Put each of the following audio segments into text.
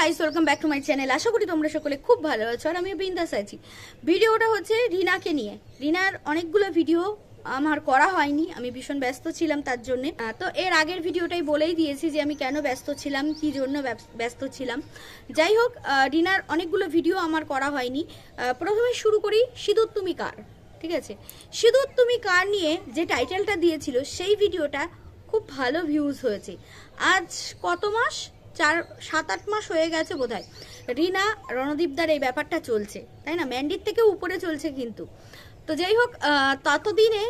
Guys welcome back to my channel আশা করি তোমরা সকলে খুব ভালো আছো আর আমি বিন্দাস আছি। ভিডিওটা হচ্ছে রিনাকে নিয়ে। রিনার অনেকগুলো ভিডিও আমার করা হয়নি, আমি ভীষণ ব্যস্ত ছিলাম তার জন্য। তো এর আগের ভিডিওটাই বলেই দিয়েছি যে আমি কেন ব্যস্ত ছিলাম, কি জন্য ব্যস্ত ছিলাম। যাই হোক রিনার অনেকগুলো ভিডিও আমার করা হয়নি। প্রথমে শুরু করি সিঁদুর তুমি কার, ঠিক আছে? সিঁদুর তুমি কার নিয়ে যে টাইটেলটা দিয়েছিল, সেই ভিডিওটা খুব ভালো ভিউজ হয়েছে। আজ কত মাস? চার সাত আট মাস হয়ে গেছে বোধহয়। রিনা, রণদীপদার এই ব্যাপারটা চলছে, তাই না? ম্যান্ডির থেকে উপরে চলছে কিন্তু। তো যাই হোক ততদিনে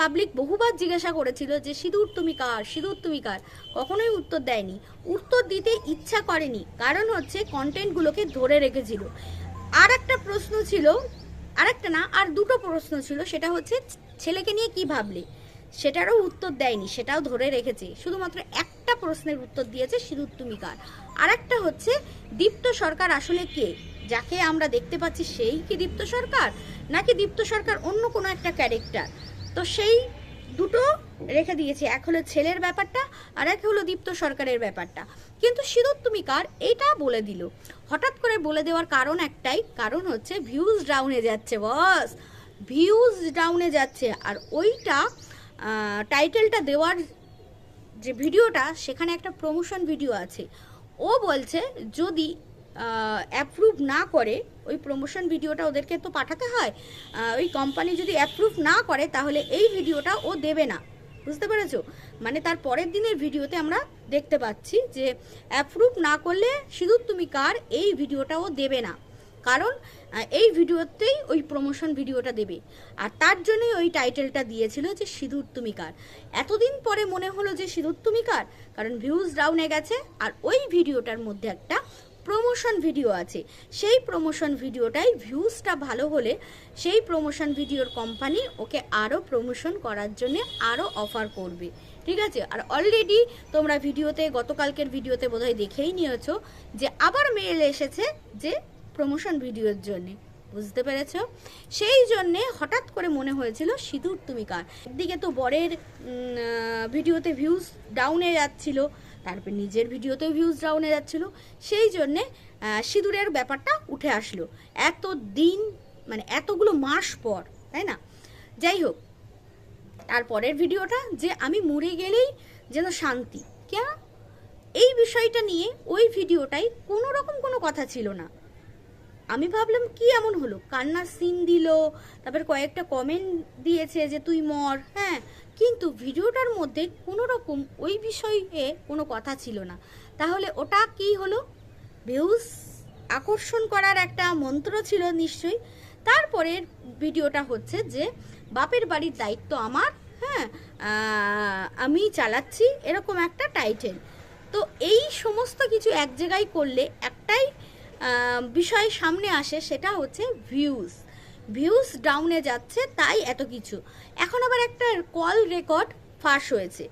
পাবলিক বহুবার জিজ্ঞাসা করেছিল যে, সিঁদুর তুমি কার? সিঁদুর তুমি কার? কখনোই উত্তর দেয়নি। উত্তর দিতে ইচ্ছা করেনি, কারণ হচ্ছে কন্টেন্টগুলোকে ধরে রেখেছিল। আর একটা প্রশ্ন ছিল আর একটা না, আর দুটো প্রশ্ন ছিল, সেটা হচ্ছে, ছেলেকে নিয়ে কি ভাবলে? সেটারও উত্তর দেয়নি, সেটাও ধরে রেখেছে। শুধুমাত্র একটা প্রশ্নের উত্তর দিয়েছে তুমি আর একটা হচ্ছে, দীপ্ত সরকার আসলে কে? যাকে আমরা দেখতে পাচ্ছি সেই কি দীপ্ত সরকার? নাকি দীপ্ত সরকার অন্য কোনো একটা ক্যারেক্টার তো সেই দুটো রেখে দিয়েছে, এক হলো ছেলের ব্যাপারটা আর এক হলো দীপ্ত সরকারের ব্যাপারটা। কিন্তু তুমি কার? এইটা বলে দিল। হঠাৎ করে বলে দেওয়ার কারণ একটাই, কারণ হচ্ছে ভিউজ ডাউনে যাচ্ছে বস ভিউজ ডাউনে যাচ্ছে। আর ওইটা টাইটেলটা দেওয়ার যে ভিডিওটা, সেখানে একটা প্রমোশন ভিডিও আছে। ও বলছে, যদি অ্যাপ্রুভ না করে, ওই প্রমোশন ভিডিওটা ওদেরকে তো পাঠাতে হয় ওই কোম্পানি যদি অ্যাপ্রুভ না করে, তাহলে এই ভিডিওটা ও দেবে না। বুঝতে পেরেছ? মানে তার পরের দিনের ভিডিওতে আমরা দেখতে পাচ্ছি যে অ্যাপ্রুভ না করলে সিঁদুর তুমি কার, এই ভিডিওটা ও দেবে না। কারণ এই ভিডিওতেই ওই প্রমোশন ভিডিওটা দেবে। আর তার জন্যই ওই টাইটেলটা দিয়েছিল যে সিঁদুর তুমি কার। এতদিন পরে মনে হলো যে সিঁদুর তুমি কার, কারণ ভিউজ ডাউনে গেছে, আর ওই ভিডিওটার মধ্যে একটা প্রমোশন ভিডিও আছে। সেই প্রমোশন ভিডিওটাই ভিউজটা ভালো হলে সেই প্রমোশন ভিডিওর কোম্পানি ওকে আরও প্রমোশন করার জন্য আরও অফার করবে। ঠিক আছে? আর অলরেডি তোমরা ভিডিওতে, গতকালকের ভিডিওতে বোধহয় দেখেই নিয়েছো যে আবার মেল এসেছে যে প্রমোশন ভিডিওর জন্য, বুঝতে পেরেছ? সেই জন্যে হঠাৎ করে মনে হয়েছিল, সিঁদুর তুমি কার? একদিকে তো বরের ভিডিওতে ভিউজ ডাউনে যাচ্ছিল, তারপর নিজের ভিডিওতেও ভিউজ ডাউনে যাচ্ছিল, সেই জন্যে সিঁদুরের ব্যাপারটা উঠে আসলো। এত দিন মানে এতগুলো মাস পর, তাই না? যাই হোক তারপরের ভিডিওটা যে আমি মরে গেলেই যেন শান্তি। কেন? এই বিষয়টা নিয়ে ওই ভিডিওটাই কোনো রকম কোনো কথা ছিল না। আমি ভাবলাম কি এমন হলো? কান্নার সিন দিল, তারপর কয়েকটা কমেন্ট দিয়েছে যে তুই মর হ্যাঁ। কিন্তু ভিডিওটার মধ্যে কোনো রকম ওই বিষয়ে কোনো কথা ছিল না। তাহলে ওটা কি হলো? ভিউজ আকর্ষণ করার একটা মন্ত্র ছিল নিশ্চয়ই। তারপরের ভিডিওটা হচ্ছে যে, বাপের বাড়ির দায়িত্ব আমার হ্যাঁ আমি চালাচ্ছি, এরকম একটা টাইটেল তো এই সমস্ত কিছু এক জায়গায় করলে একটাই বিষয় সামনে আসে সেটা হচ্ছে ভিউজ ভিউজ ডাউনে যাচ্ছে, তাই এত কিছু। এখন আবার একটা কল রেকর্ড ফাঁস হয়েছে।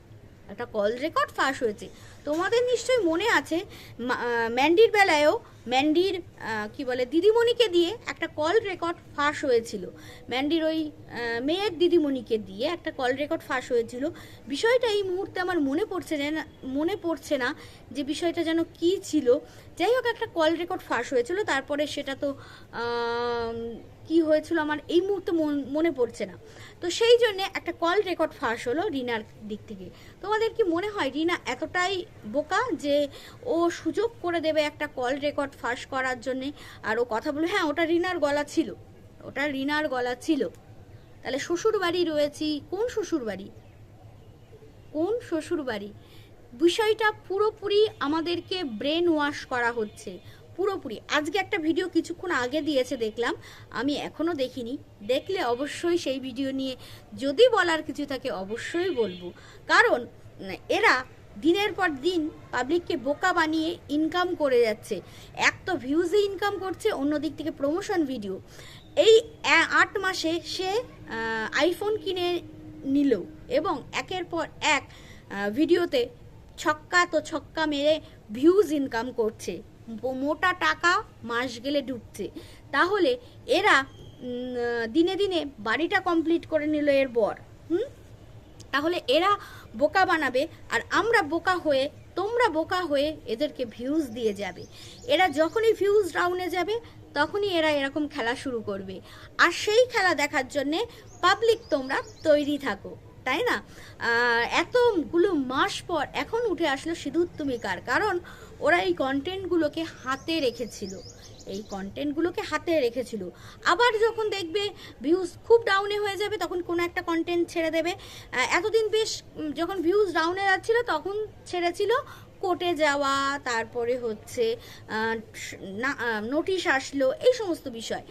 একটা কল রেকর্ড ফাঁস হয়েছে। তোমাদের নিশ্চয়ই মনে আছে ম্যান্ডির বেলায়ও ম্যান্ডির কি বলে, দিদিমণিকে দিয়ে একটা কল রেকর্ড ফাঁস হয়েছিল। ম্যান্ডির ওই মেয়ের দিদিমণিকে দিয়ে একটা কল রেকর্ড ফাঁস হয়েছিল। বিষয়টা এই মুহূর্তে আমার মনে পড়ছে না মনে পড়ছে না যে বিষয়টা যেন কি ছিল। যাই হোক, একটা কল রেকর্ড ফাঁস হয়েছিল, তারপরে সেটা তো কি হয়েছিল আমার এই মুহূর্তে মন- পড়ছে না। তো সেই জন্যে একটা কল রেকর্ড ফাঁস হলো রিনার দিক থেকে। তোমাদের কি মনে হয় রিনা এতটাই বোকা যে ও সুযোগ করে দেবে একটা কল রেকর্ড ফাঁস করার জন্যে? আর ও কথা বলে হ্যাঁ ওটা রিনার গলা ছিল। ওটা রিনার গলা ছিল। তাহলে শ্বশুর বাড়ি রয়েছি। কোন শ্বশুর বাড়ি কোন শ্বশুর বাড়ি বিষয়টা পুরোপুরি আমাদেরকে ব্রেন ওয়াশ করা হচ্ছে। পুরোপুরি। আজকে একটা ভিডিও কিছুক্ষণ আগে দিয়েছে দেখলাম, আমি এখনও দেখিনি। দেখলে অবশ্যই সেই ভিডিও নিয়ে যদি বলার কিছু থাকে অবশ্যই বলব। কারণ এরা দিনের পর দিন পাবলিককে বোকা বানিয়ে ইনকাম করে যাচ্ছে। এক তো ভিউজে ইনকাম করছে, অন্য দিক থেকে প্রমোশন ভিডিও এই আট মাসে সে আইফোন কিনে নিল এবং একের পর এক ভিডিওতে ছক্কা তো ছক্কা মেরে ভিউজ ইনকাম করছে। মোটা টাকা মাস গেলে ঢুকছে তাহলে এরা দিনে দিনে বাড়িটা কমপ্লিট করে নিল এর বর, হুম? তাহলে এরা বোকা বানাবে আর আমরা বোকা হয়ে, তোমরা বোকা হয়ে এদেরকে ভিউজ দিয়ে যাবে। এরা যখনই ভিউজ ডাউনে যাবে, তখনই এরা এরকম খেলা শুরু করবে। আর সেই খেলা দেখার জন্যে পাবলিক তোমরা তৈরি থাকো। তাই না? এতগুলো মাস পর এখন উঠে আসলো সিঁদুর তুমি কার কারণ ওরা এই কন্টেন্টগুলোকে হাতে রেখেছিল। এই কন্টেন্টগুলোকে হাতে রেখেছিল। আবার যখন দেখবে ভিউজ খুব ডাউনে হয়ে যাবে, তখন কোনো একটা কন্টেন্ট ছেড়ে দেবে। এতদিন বেশ যখন ভিউজ ডাউনে যাচ্ছিল, তখন ছেড়েছিল কোর্টে যাওয়া, তারপরে হচ্ছে নোটিশ আসলো, এই সমস্ত বিষয়।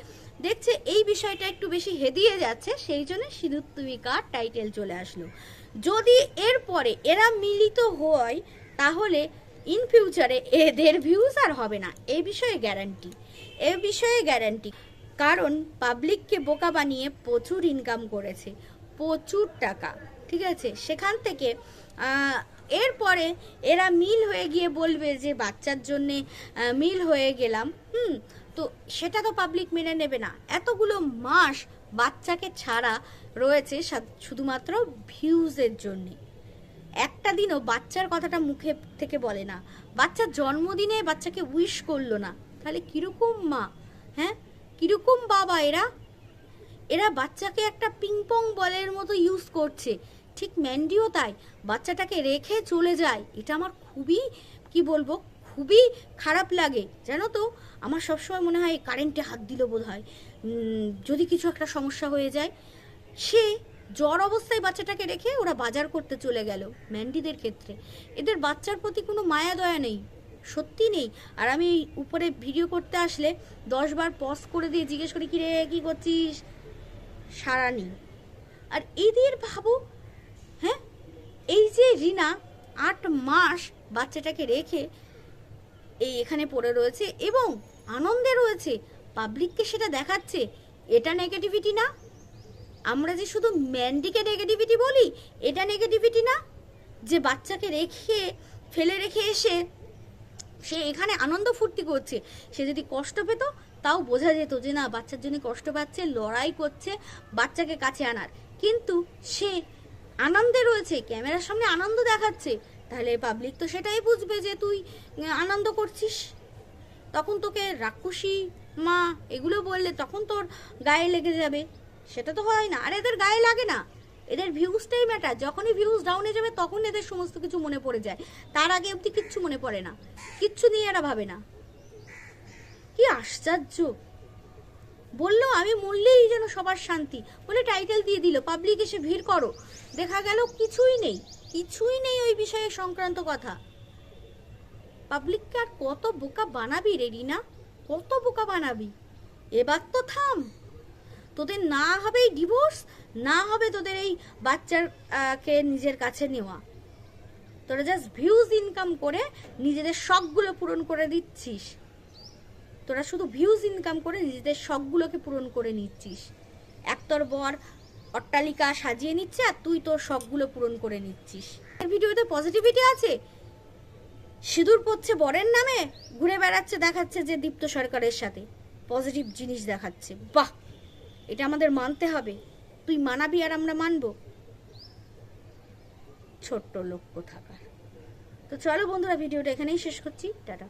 দেখছে এই বিষয়টা একটু বেশি হেদিয়ে যাচ্ছে, সেই জন্য সিঁদুর কার টাইটেল চলে আসলো। যদি এরপরে এরা মিলিত হয়, তাহলে ইন ফিউচারে এদের ভিউজ আর হবে না। এই বিষয়ে গ্যারান্টি এ বিষয়ে গ্যারান্টি কারণ পাবলিককে বোকা বানিয়ে প্রচুর ইনকাম করেছে। প্রচুর টাকা, ঠিক আছে? সেখান থেকে এরপরে এরা মিল হয়ে গিয়ে বলবে যে বাচ্চার জন্যে মিল হয়ে গেলাম। হুম তো সেটা তো পাবলিক মেনে নেবে না। এতগুলো মাস বাচ্চাকে ছাড়া রয়েছে শুধুমাত্র ভিউজের জন্যে। একটা দিনও বাচ্চার কথাটা মুখে থেকে বলে না। বাচ্চার জন্মদিনে বাচ্চাকে উইশ করল না। তাহলে কীরকম মা? হ্যাঁ? কীরকম বাবা এরা? এরা বাচ্চাকে একটা পিংপং বলের মতো ইউজ করছে। ঠিক ম্যান্ডিও তাই। বাচ্চাটাকে রেখে চলে যায়। এটা আমার খুবই, কি বলব খুবই খারাপ লাগে, জানো তো? আমার সবসময় মনে হয় কারেন্টে হাত দিল বোধ হয় যদি কিছু একটা সমস্যা হয়ে যায়, সে জ্বর অবস্থায় বাচ্চাটাকে রেখে ওরা বাজার করতে চলে গেল, ম্যান্ডিদের ক্ষেত্রে। এদের বাচ্চার প্রতি কোনো মায়া দয়া নেই, সত্যি নেই। আর আমি উপরে ভিডিও করতে আসলে দশ বার পজ করে দিয়ে জিজ্ঞেস করি কি রে কী করছিস? সারা নেই। আর এদের ভাবো হ্যাঁ? এই যে রিনা আট মাস বাচ্চাটাকে রেখে এই এখানে পড়ে রয়েছে এবং আনন্দে রয়েছে। পাবলিককে সেটা দেখাচ্ছে। এটা নেগেটিভিটি না? আমরা যে শুধু ম্যান্ডিকে নেগেটিভিটি বলি, এটা নেগেটিভিটি না? যে বাচ্চাকে রেখে, ফেলে রেখে এসে সে এখানে আনন্দ ফুর্তি করছে। সে যদি কষ্ট পেত, তাও বোঝা যেত যে না, বাচ্চার জন্য কষ্ট পাচ্ছে, লড়াই করছে, বাচ্চাকে কাছে আনার। কিন্তু সে আনন্দে রয়েছে, ক্যামেরার সামনে আনন্দ দেখাচ্ছে। তাহলে পাবলিক তো সেটাই বুঝবে যে তুই আনন্দ করছিস। তখন তোকে রাক্ষসী মা এগুলো বললে তখন তোর গায়ে লেগে যাবে। সেটা তো হয় না। আর এদের গায়ে লাগে না। এদের ভিউজটাই ম্যাটার যখনই ভিউজ ডাউনে যাবে তখন এদের সমস্ত কিছু মনে পড়ে যায়। তার আগে অবধি কিচ্ছু মনে পড়ে না। কিচ্ছু নিয়ে এরা ভাবে না। কি আশ্চর্য! বলল আমি মরলেই যেন সবার শান্তি। বলে টাইটেল দিয়ে দিল। পাবলিক এসে ভিড় করো। দেখা গেল কিছুই নেই। কিছুই নেই ওই বিষয়ে সংক্রান্ত কথা। পাবলিককে আর কত বোকা বানাবি রে রিনা? কত বোকা বানাবি? এবার তো থাম। তোদের না হবে এই ডিভোর্স না হবে তোদের এই বাচ্চার কে নিজের কাছে নেওয়া। তোরা জাস্ট ভিউজ ইনকাম করে নিজেদের শখগুলো পূরণ করে দিচ্ছিস। তোরা শুধু ভিউজ ইনকাম করে নিজেদের শখগুলোকে পূরণ করে নিচ্ছিস। একতর বর অট্টালিকা সাজিয়ে নিচ্ছে আর তুই তোর শখগুলো পূরণ করে নিচ্ছিস। ভিডিওতে পজিটিভিটি আছে? সিঁদুর পড়ছে বরের নামে, ঘুরে বেড়াচ্ছে, দেখাচ্ছে যে দীপ্ত সরকারের সাথে। পজিটিভ জিনিস দেখাচ্ছে। বাহ! এটা আমাদের মানতে হবে। তুই মানাবি আর আমরা মানবো। ছোট্ট লক্ষ্য থাকার তো চলো বন্ধুরা, ভিডিওটা এখানেই শেষ করছি। টাটা।